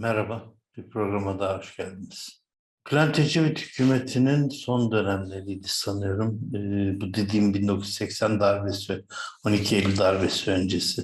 Merhaba, bir programa daha hoş geldiniz. Bülent Ecevit hükümetinin son dönemleriydi sanıyorum. Ee, bu dediğim 1980 darbesi, 12 Eylül darbesi öncesi.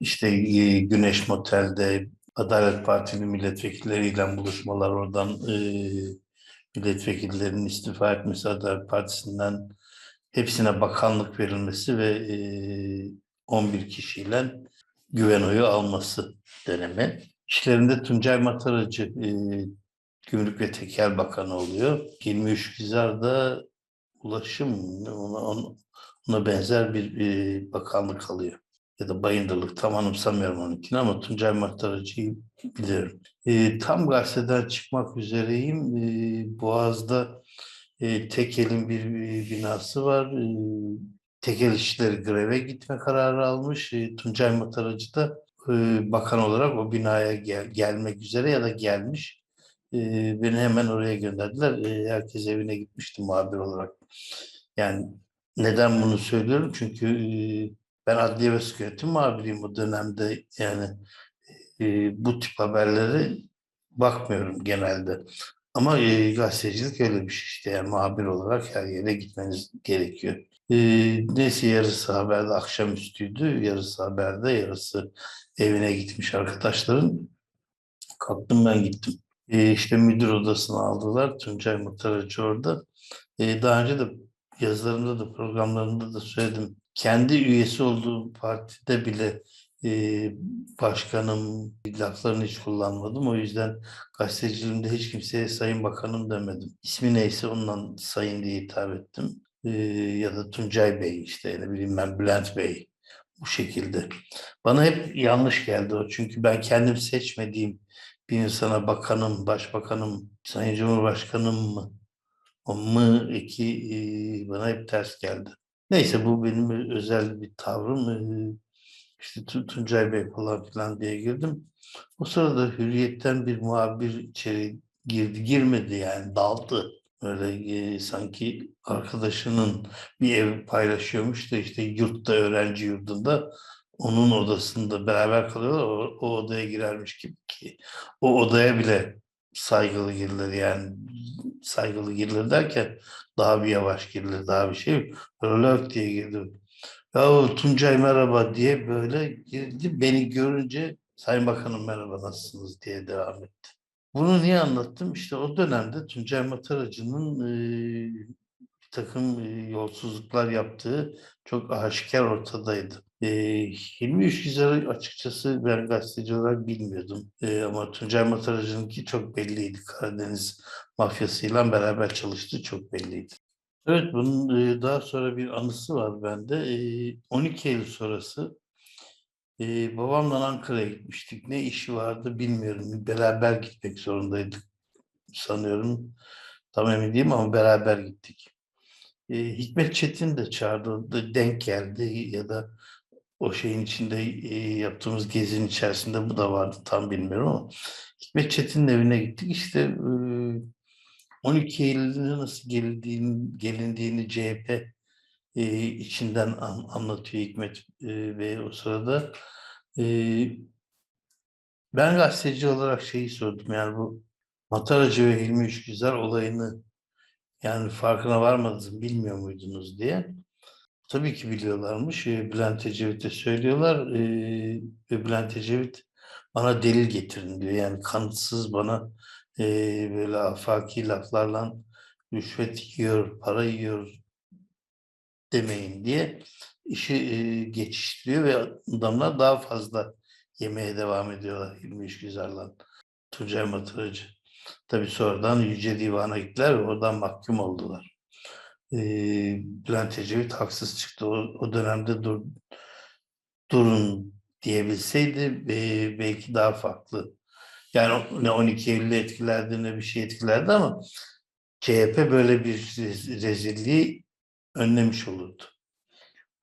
İşte e, Güneş Motel'de Adalet Partili milletvekilleriyle buluşmalar, oradan e, milletvekillerinin istifa etmesi, Adalet Partisi'nden hepsine bakanlık verilmesi ve e, 11 kişiyle güven oyu alması dönemi. İşlerinde Tuncay Mataracı e, Gümrük ve Tekel Bakanı oluyor. Hilmi Üşgüzar da ulaşım ona, ona, benzer bir e, bakanlık alıyor. Ya da bayındırlık tam anımsamıyorum onunkini ama Tuncay Mataracı'yı biliyorum. E, tam gazeteden çıkmak üzereyim. E, Boğaz'da e, Tekel'in bir e, binası var. E, Tekel işçileri greve gitme kararı almış. E, Tuncay Mataracı da e, bakan olarak o binaya gel, gelmek üzere ya da gelmiş. E, beni hemen oraya gönderdiler. E, herkes evine gitmişti muhabir olarak. Yani neden bunu söylüyorum? Çünkü ben adliye ve sıkı yönetim muhabiriyim o dönemde. Yani bu tip haberleri bakmıyorum genelde. Ama gazetecilik öyle bir şey işte. Yani muhabir olarak her yere gitmeniz gerekiyor. E, neyse yarısı haberde akşamüstüydü. Yarısı haberde, yarısı evine gitmiş arkadaşların. Kalktım ben gittim. E, işte müdür odasına aldılar. Tuncay Muhtaracı orada. E, daha önce de yazılarımda da programlarımda da söyledim. Kendi üyesi olduğu partide bile e, başkanım laflarını hiç kullanmadım. O yüzden gazeteciliğimde hiç kimseye sayın bakanım demedim. İsmi neyse ondan sayın diye hitap ettim. E, ya da Tuncay Bey işte ne bileyim ben Bülent Bey bu şekilde. Bana hep yanlış geldi o. Çünkü ben kendim seçmediğim bir insana bakanım, başbakanım, sayın cumhurbaşkanım mı? O mı eki e, bana hep ters geldi. Neyse bu benim özel bir tavrım. E, işte Tu- Tuncay Bey falan filan diye girdim. O sırada Hürriyet'ten bir muhabir içeri girdi, girmedi yani daldı. Öyle e, sanki arkadaşının bir ev paylaşıyormuş da işte yurtta, öğrenci yurdunda onun odasında beraber kalıyorlar. O, o odaya girermiş gibi ki. O odaya bile saygılı girilir yani saygılı girilir derken daha bir yavaş girilir daha bir şey. Öyle diye girdim. Ya Tuncay merhaba diye böyle girdi. Beni görünce Sayın Bakanım merhaba nasılsınız diye devam etti. Bunu niye anlattım? İşte o dönemde Tuncay Mataracı'nın e, bir takım e, yolsuzluklar yaptığı çok aşikar ortadaydı. E, Hilmi Üşgüzar'ı açıkçası ben gazeteci olarak bilmiyordum. E, ama Tuncay Mataracı'nınki çok belliydi. Karadeniz mafyasıyla beraber çalıştığı çok belliydi. Evet, bunun daha sonra bir anısı var bende. E, 12 Eylül sonrası e, babamla Ankara'ya gitmiştik. Ne işi vardı bilmiyorum. Beraber gitmek zorundaydık sanıyorum. Tam emin değilim ama beraber gittik. E, Hikmet Çetin de çağırdı, denk geldi ya da o şeyin içinde e, yaptığımız gezinin içerisinde bu da vardı tam bilmiyorum ama Hikmet Çetin'in evine gittik. İşte e, 12 Eylül'de nasıl gelindiğini, gelindiğini CHP e, içinden an- anlatıyor Hikmet e, Bey o sırada. E, ben gazeteci olarak şeyi sordum yani bu Mataracı ve Hilmi Üçgüzar olayını yani farkına varmadınız bilmiyor muydunuz diye. Tabii ki biliyorlarmış. Bülent Ecevit'e söylüyorlar e, ve Bülent Ecevit bana delil getirin diyor. Yani kanıtsız bana böyle afaki laflarla rüşvet yiyor, para yiyor demeyin diye işi e, geçiştiriyor ve adamlar daha fazla yemeye devam ediyorlar Hilmi İşgüzar'la Tuncay Matıracı. Tabii sonradan Yüce Divan'a gittiler ve oradan mahkum oldular. E, Bülent Ecevit haksız çıktı. O, o dönemde dur, durun diyebilseydi e, belki daha farklı. Yani ne 12 Eylül'ü etkilerdi ne bir şey etkilerdi ama CHP böyle bir rez- rezilliği önlemiş olurdu.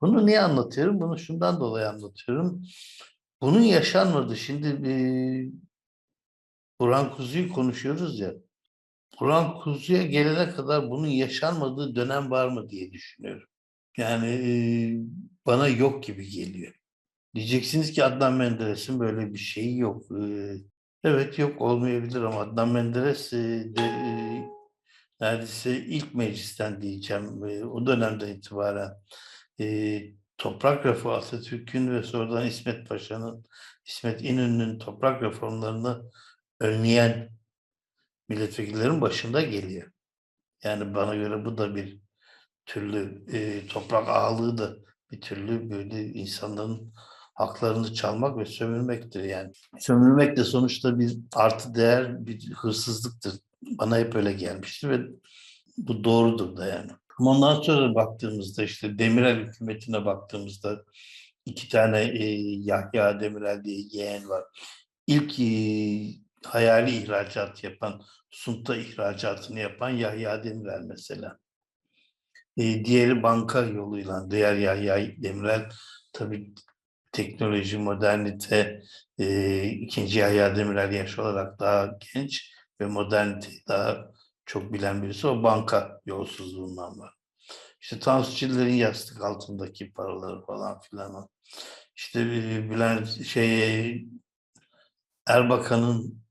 Bunu niye anlatıyorum? Bunu şundan dolayı anlatıyorum. Bunun yaşanmadı. Şimdi e, Burhan Kuzu'yu konuşuyoruz ya. Burhan Kuzu'ya gelene kadar bunun yaşanmadığı dönem var mı diye düşünüyorum. Yani bana yok gibi geliyor. Diyeceksiniz ki Adnan Menderes'in böyle bir şeyi yok. Evet yok olmayabilir ama Adnan Menderes de, neredeyse ilk meclisten diyeceğim e, o dönemden itibaren e, toprak reformu Atatürk'ün ve sonradan İsmet Paşa'nın İsmet İnönü'nün toprak reformlarını önleyen milletvekillerin başında geliyor. Yani bana göre bu da bir türlü e, toprak ağalığı da bir türlü böyle insanların haklarını çalmak ve sömürmektir yani. Sömürmek de sonuçta bir artı değer, bir hırsızlıktır. Bana hep öyle gelmişti ve bu doğrudur da yani. Ama ondan sonra baktığımızda işte Demirel hükümetine baktığımızda iki tane e, Yahya Demirel diye yeğen var. İlk e, hayali ihracat yapan, sunta ihracatını yapan Yahya Demirel mesela. E, diğeri banka yoluyla, diğer Yahya Demirel tabii teknoloji, modernite, e, ikinci Yahya Demirel yaş olarak daha genç ve moderniteyi daha çok bilen birisi o banka yolsuzluğundan var. İşte Tansu Çiller'in yastık altındaki paraları falan filan. İşte Bülent şey Erbakan'ın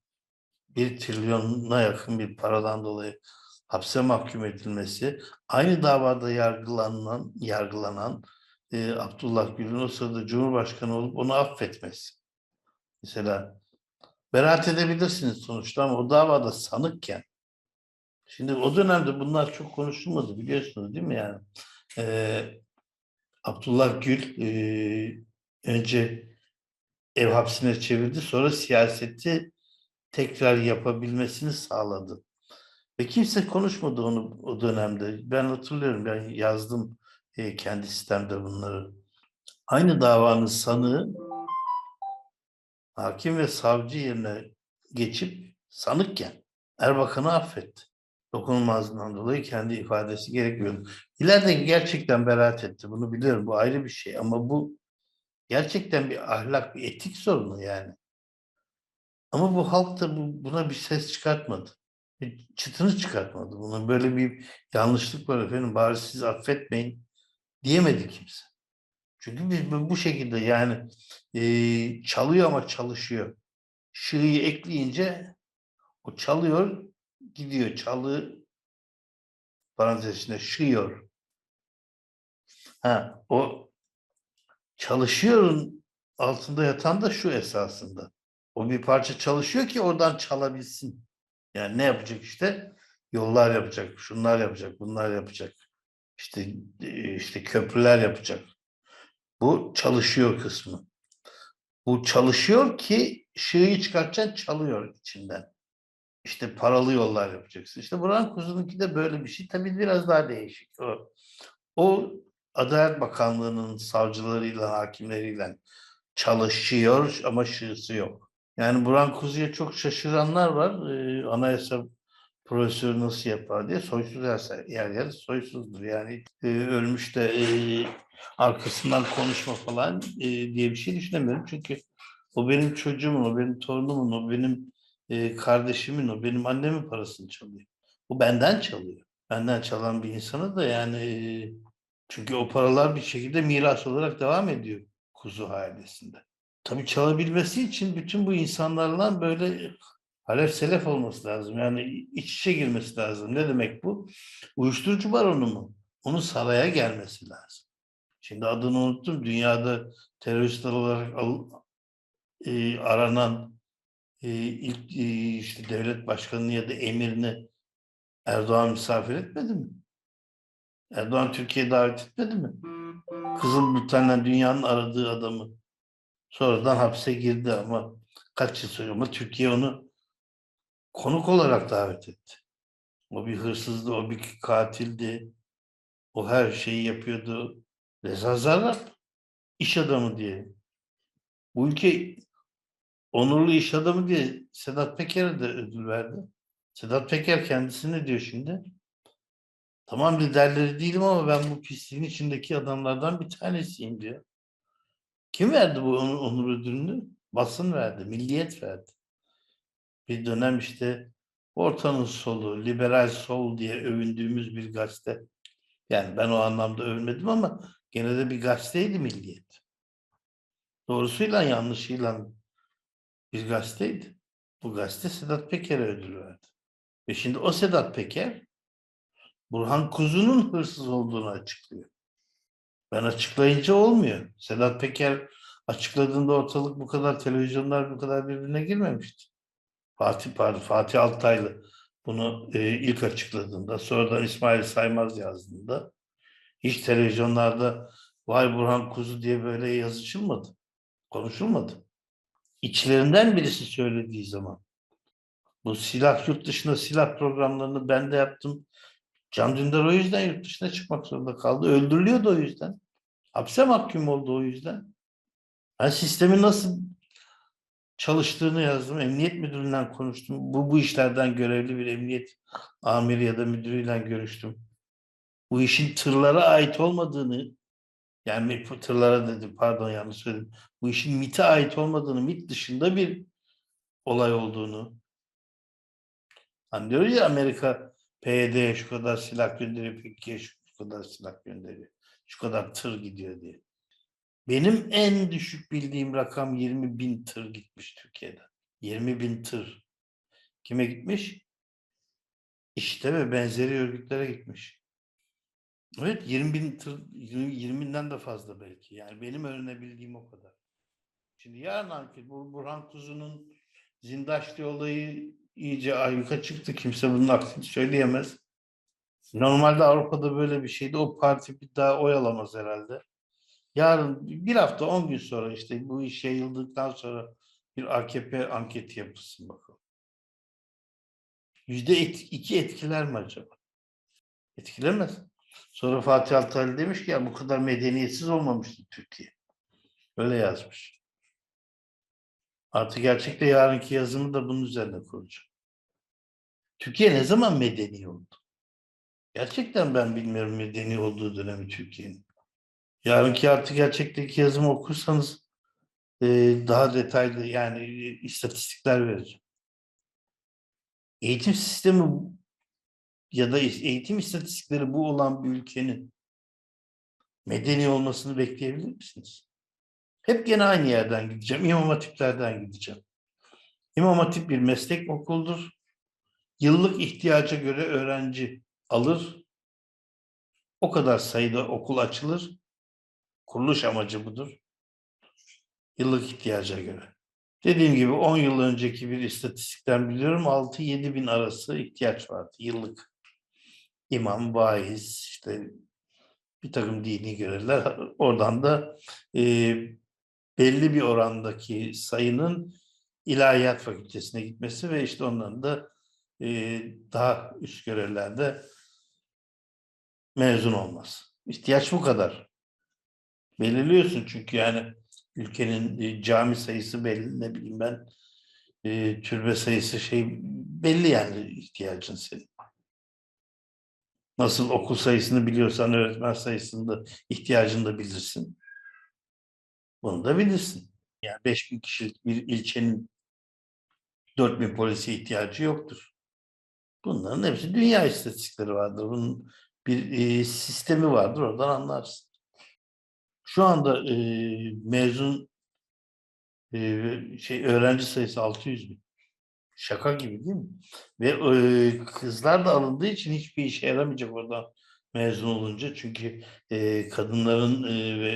bir trilyona yakın bir paradan dolayı hapse mahkum edilmesi, aynı davada yargılanan yargılanan e, Abdullah Gül'ün o sırada Cumhurbaşkanı olup onu affetmesi. Mesela beraat edebilirsiniz sonuçta ama o davada sanıkken Şimdi o dönemde bunlar çok konuşulmadı biliyorsunuz değil mi yani? Ee, Abdullah Gül e, önce ev hapsine çevirdi sonra siyaseti tekrar yapabilmesini sağladı. Ve kimse konuşmadı onu o dönemde. Ben hatırlıyorum ben yazdım e, kendi sistemde bunları. Aynı davanın sanığı hakim ve savcı yerine geçip sanıkken Erbakan'ı affetti dokunulmazlığından dolayı kendi ifadesi gerekmiyordu. İleride gerçekten beraat etti. Bunu biliyorum. Bu ayrı bir şey. Ama bu gerçekten bir ahlak, bir etik sorunu yani. Ama bu halk da bu, buna bir ses çıkartmadı. Bir çıtını çıkartmadı. Bunun böyle bir yanlışlık var efendim. Bari siz affetmeyin diyemedi kimse. Çünkü biz bu şekilde yani e, çalıyor ama çalışıyor. Şı'yı ekleyince o çalıyor gidiyor çalı parantez içinde şıyor. Ha, o çalışıyorun altında yatan da şu esasında. O bir parça çalışıyor ki oradan çalabilsin. Yani ne yapacak işte? Yollar yapacak, şunlar yapacak, bunlar yapacak. İşte işte köprüler yapacak. Bu çalışıyor kısmı. Bu çalışıyor ki şığı çıkartacaksın çalıyor içinden. İşte paralı yollar yapacaksın. İşte Burhan Kuzu'nunki de böyle bir şey. Tabii biraz daha değişik. O, o Adalet Bakanlığı'nın savcılarıyla, hakimleriyle çalışıyor ama şığısı yok. Yani Burhan Kuzu'ya çok şaşıranlar var. Ee, anayasa profesörü nasıl yapar diye. Soysuz yer yer, yer soysuzdur. Yani e, ölmüş de e, arkasından konuşma falan e, diye bir şey düşünemiyorum. Çünkü o benim çocuğumun, o benim torunumun, o benim e, kardeşimin o benim annemin parasını çalıyor. Bu benden çalıyor. Benden çalan bir insanı da yani e, çünkü o paralar bir şekilde miras olarak devam ediyor kuzu ailesinde. Tabii çalabilmesi için bütün bu insanlarla böyle halef selef olması lazım. Yani iç içe girmesi lazım. Ne demek bu? Uyuşturucu baronu mu? Onun saraya gelmesi lazım. Şimdi adını unuttum. Dünyada teröristler olarak al- e, aranan e, ilk e, işte devlet başkanını ya da emirini Erdoğan misafir etmedi mi? Erdoğan Türkiye'ye davet etmedi mi? Kızıl Bülten'le dünyanın aradığı adamı. Sonradan hapse girdi ama kaç yıl sonra ama Türkiye onu konuk olarak davet etti. O bir hırsızdı, o bir katildi. O her şeyi yapıyordu. Reza Zarrab iş adamı diye. Bu ülke onurlu iş adamı diye Sedat Peker'e de ödül verdi. Sedat Peker kendisi ne diyor şimdi? Tamam liderleri değilim ama ben bu pisliğin içindeki adamlardan bir tanesiyim diyor. Kim verdi bu onur ödülünü? Basın verdi, milliyet verdi. Bir dönem işte ortanın solu, liberal sol diye övündüğümüz bir gazete. Yani ben o anlamda övmedim ama gene de bir gazeteydi milliyet. Doğrusuyla yanlışıyla bir gazeteydi. Bu gazete Sedat Peker'e ödül verdi. Ve şimdi o Sedat Peker Burhan Kuzu'nun hırsız olduğunu açıklıyor. Ben açıklayınca olmuyor. Sedat Peker açıkladığında ortalık bu kadar televizyonlar bu kadar birbirine girmemişti. Fatih pardon, Fatih Altaylı bunu e, ilk açıkladığında sonradan İsmail Saymaz yazdığında hiç televizyonlarda vay Burhan Kuzu diye böyle yazışılmadı. Konuşulmadı. İçlerinden birisi söylediği zaman bu silah yurt dışında silah programlarını ben de yaptım. Can Dündar o yüzden yurt dışına çıkmak zorunda kaldı. Öldürülüyordu o yüzden. Hapse mahkum oldu o yüzden. Ben sistemin nasıl çalıştığını yazdım. Emniyet müdüründen konuştum. Bu, bu işlerden görevli bir emniyet amiri ya da müdürüyle görüştüm. Bu işin tırlara ait olmadığını yani tırlara dedim pardon yanlış söyledim. Bu işin MIT'e ait olmadığını, MIT dışında bir olay olduğunu. Hani diyoruz ya Amerika PYD'ye şu kadar silah gönderiyor, PKK'ye şu kadar silah gönderiyor. Şu kadar tır gidiyor diye. Benim en düşük bildiğim rakam 20 bin tır gitmiş Türkiye'de. 20 bin tır. Kime gitmiş? İşte ve benzeri örgütlere gitmiş. Evet 20 bin tır, 20'den de fazla belki. Yani benim öğrenebildiğim o kadar. Şimdi yarın bu Burhan Kuzu'nun Zindaşlı olayı iyice ayyuka çıktı. Kimse bunun aksini söyleyemez. Normalde Avrupa'da böyle bir şeydi. O parti bir daha oy alamaz herhalde. Yarın bir hafta on gün sonra işte bu iş yayıldıktan sonra bir AKP anketi yapılsın bakalım. Yüzde iki etkiler mi acaba? Etkilemez. Sonra Fatih Altaylı demiş ki ya bu kadar medeniyetsiz olmamıştı Türkiye. Öyle yazmış. Artık gerçekte yarınki yazımı da bunun üzerine kuracağım. Türkiye ne zaman medeni oldu? Gerçekten ben bilmiyorum medeni olduğu dönemi Türkiye'nin. Yarınki artı gerçekteki yazımı okursanız e, daha detaylı yani e, istatistikler vereceğim. Eğitim sistemi ya da eğitim istatistikleri bu olan bir ülkenin medeni olmasını bekleyebilir misiniz? Hep gene aynı yerden gideceğim. İmam Hatiplerden gideceğim. İmam Hatip bir meslek okuldur. Yıllık ihtiyaca göre öğrenci alır. O kadar sayıda okul açılır. Kuruluş amacı budur. Yıllık ihtiyaca göre. Dediğim gibi 10 yıl önceki bir istatistikten biliyorum 6-7 bin arası ihtiyaç vardı yıllık. İmam, vaiz, işte bir takım dini görevler. Oradan da e, belli bir orandaki sayının ilahiyat fakültesine gitmesi ve işte onların da e, daha üst görevlerde mezun olması. İhtiyaç bu kadar. Belirliyorsun çünkü yani ülkenin e, cami sayısı belli ne bileyim ben e, türbe sayısı şey belli yani ihtiyacın senin. Nasıl okul sayısını biliyorsan öğretmen sayısını da ihtiyacını da bilirsin. Bunu da bilirsin. Yani 5000 kişilik bir ilçenin 4000 polise ihtiyacı yoktur. Bunların hepsi dünya istatistikleri vardır. Bunun bir e, sistemi vardır. Oradan anlarsın. Şu anda e, mezun e, şey öğrenci sayısı 600 bin. Şaka gibi değil mi? Ve e, kızlar da alındığı için hiçbir işe yaramayacak oradan mezun olunca. Çünkü e, kadınların e, ve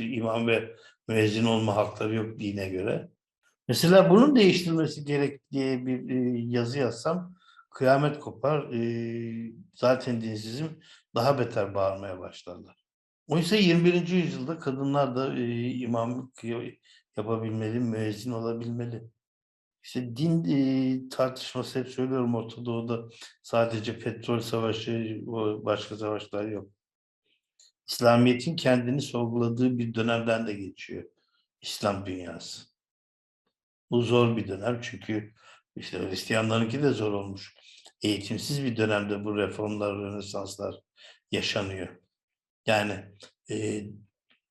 e, imam ve müezzin olma hakları yok dine göre. Mesela bunun değiştirilmesi gerek diye bir e, yazı yazsam kıyamet kopar. E, zaten dinsizm daha beter bağırmaya başlarlar. Oysa 21. yüzyılda kadınlar da e, imamlık yapabilmeli, müezzin olabilmeli. İşte din e, tartışması hep söylüyorum Orta Doğu'da sadece petrol savaşı, başka savaşlar yok. İslamiyet'in kendini sorguladığı bir dönemden de geçiyor İslam dünyası. Bu zor bir dönem çünkü işte Hristiyanlarınki de zor olmuş. Eğitimsiz bir dönemde bu reformlar, rönesanslar yaşanıyor. Yani e,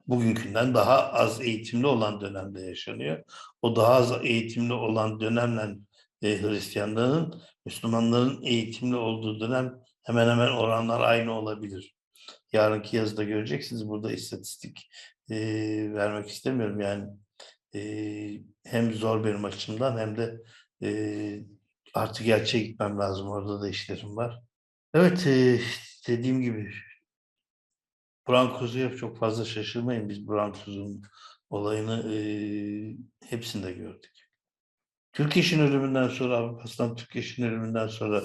bugünkünden daha az eğitimli olan dönemde yaşanıyor. O daha az eğitimli olan dönemle e, Hristiyanların, Müslümanların eğitimli olduğu dönem hemen hemen oranlar aynı olabilir. Yarınki yazıda göreceksiniz. Burada istatistik e, vermek istemiyorum yani. E, hem zor benim açımdan hem de Ee, artık gerçeğe gitmem lazım. Orada da işlerim var. Evet, e, dediğim gibi Buran çok fazla şaşırmayın. Biz Buran olayını e, hepsinde gördük. Türkeş'in ölümünden sonra, Avrupa'sından Türkeş'in ölümünden sonra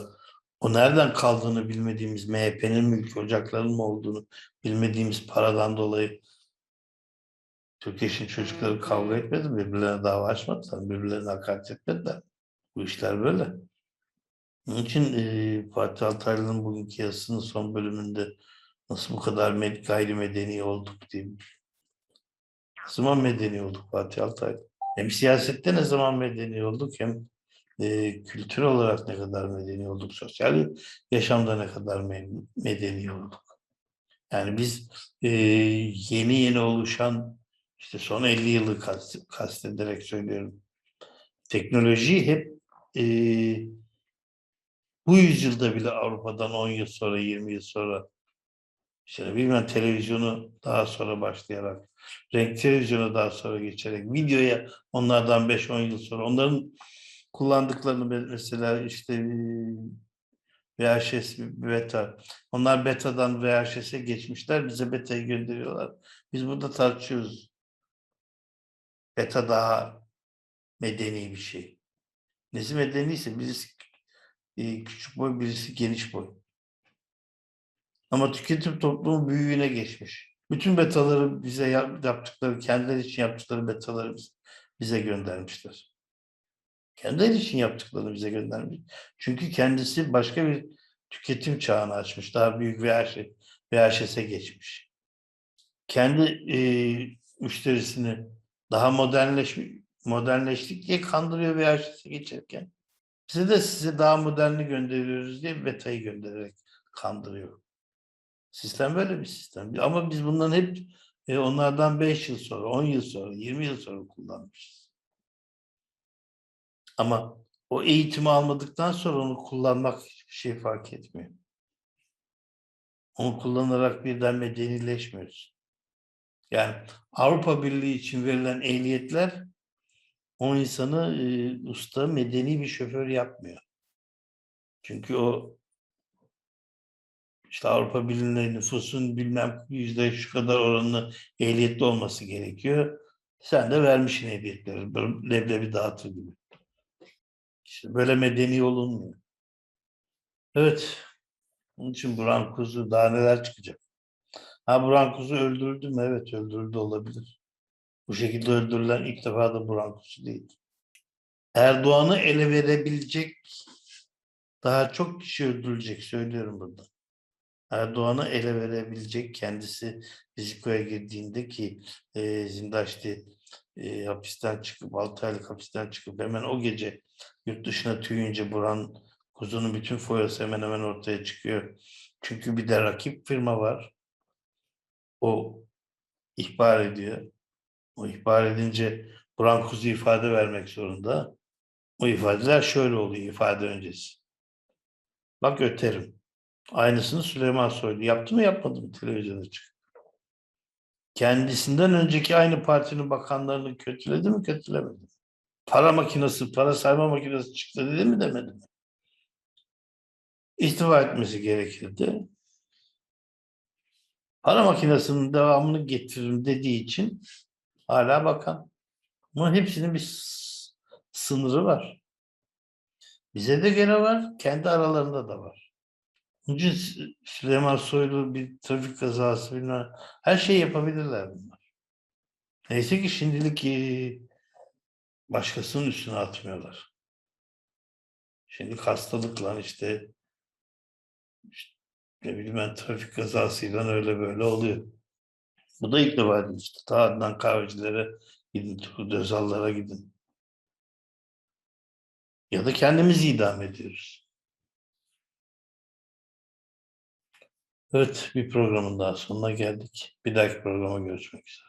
o nereden kaldığını bilmediğimiz MHP'nin mülkü ocaklarının mı olduğunu bilmediğimiz paradan dolayı Türkeş'in çocukları kavga etmedi? Birbirlerine dava açmadılar. Birbirlerine hakaret etmediler. Bu işler böyle. Onun için e, Fatih Altaylı'nın bugünkü yazısının son bölümünde nasıl bu kadar med gayrimedeni olduk diye. Ne zaman medeni olduk Fatih Altaylı? Hem siyasette ne zaman medeni olduk hem e, kültür olarak ne kadar medeni olduk, sosyal yaşamda ne kadar me- medeni olduk. Yani biz e, yeni yeni oluşan işte son 50 yılı kast, kastederek söylüyorum. Teknoloji hep e, bu yüzyılda bile Avrupa'dan 10 yıl sonra, 20 yıl sonra işte bilmem televizyonu daha sonra başlayarak, renk televizyonu daha sonra geçerek, videoya onlardan 5-10 yıl sonra onların kullandıklarını me- mesela işte e, VHS, beta. Onlar betadan VHS'e geçmişler. Bize beta'yı gönderiyorlar. Biz burada tartışıyoruz. Beta daha medeni bir şey. Nesi medeniyse birisi e, küçük boy, birisi geniş boy. Ama tüketim toplumu büyüğüne geçmiş. Bütün betaları bize yap- yaptıkları, kendileri için yaptıkları betaları biz- bize göndermişler. Kendileri için yaptıklarını bize göndermiş. Çünkü kendisi başka bir tüketim çağını açmış. Daha büyük VHS, VHS'e geçmiş. Kendi e, müşterisini daha modernleş, modernleştik diye kandırıyor VHS'e geçerken. Bize de size daha moderni gönderiyoruz diye beta'yı göndererek kandırıyor. Sistem böyle bir sistem. Ama biz bundan hep e, onlardan 5 yıl sonra, 10 yıl sonra, 20 yıl sonra kullanmışız. Ama o eğitimi almadıktan sonra onu kullanmak hiçbir şey fark etmiyor. Onu kullanarak birden medenileşmiyoruz. Yani Avrupa Birliği için verilen ehliyetler o insanı e, usta, medeni bir şoför yapmıyor. Çünkü o işte Avrupa Birliği'nde nüfusun bilmem yüzde şu kadar oranlı ehliyetli olması gerekiyor. Sen de vermişsin ehliyetleri. Böyle leblebi dağıtır gibi. İşte böyle medeni olunmuyor. Evet. Onun için Buran Kuzu daha neler çıkacak? Ha Buran Kuzu öldürüldü mü? Evet öldürüldü olabilir. Bu şekilde öldürülen ilk defa da Buran Kuzu değil. Erdoğan'ı ele verebilecek daha çok kişi öldürülecek söylüyorum burada. Erdoğan'ı ele verebilecek kendisi Riziko'ya girdiğinde ki e, Zindaşti e, hapisten çıkıp 6 aylık hapisten çıkıp hemen o gece yurt dışına tüyünce Buran Kuzu'nun bütün foyası hemen hemen ortaya çıkıyor. Çünkü bir de rakip firma var. O ihbar ediyor. O ihbar edince Buran Kuzu ifade vermek zorunda. O ifadeler şöyle oluyor ifade öncesi. Bak öterim. Aynısını Süleyman Soylu yaptı mı yapmadı mı televizyona çıkıp? Kendisinden önceki aynı partinin bakanlarını kötüledi mi kötülemedi mi? Para makinesi, para sayma makinesi çıktı dedi mi demedi mi? İstifa etmesi gerekirdi. Para makinesinin devamını getiririm dediği için hala bakan. Bunun hepsinin bir sınırı var. Bize de gene var, kendi aralarında da var. Sü- Süleyman Soylu bir trafik kazası bilmem her şeyi yapabilirler bunlar. Neyse ki şimdilik e, başkasının üstüne atmıyorlar. Şimdi hastalıkla işte, işte ne bileyim ben trafik kazasıyla öyle böyle oluyor. Bu da ilk defa değil işte. Ta Adnan kahvecilere gidin, Turgut gidin. Ya da kendimizi idam ediyoruz. Evet, bir programın daha sonuna geldik. Bir dahaki programa görüşmek üzere.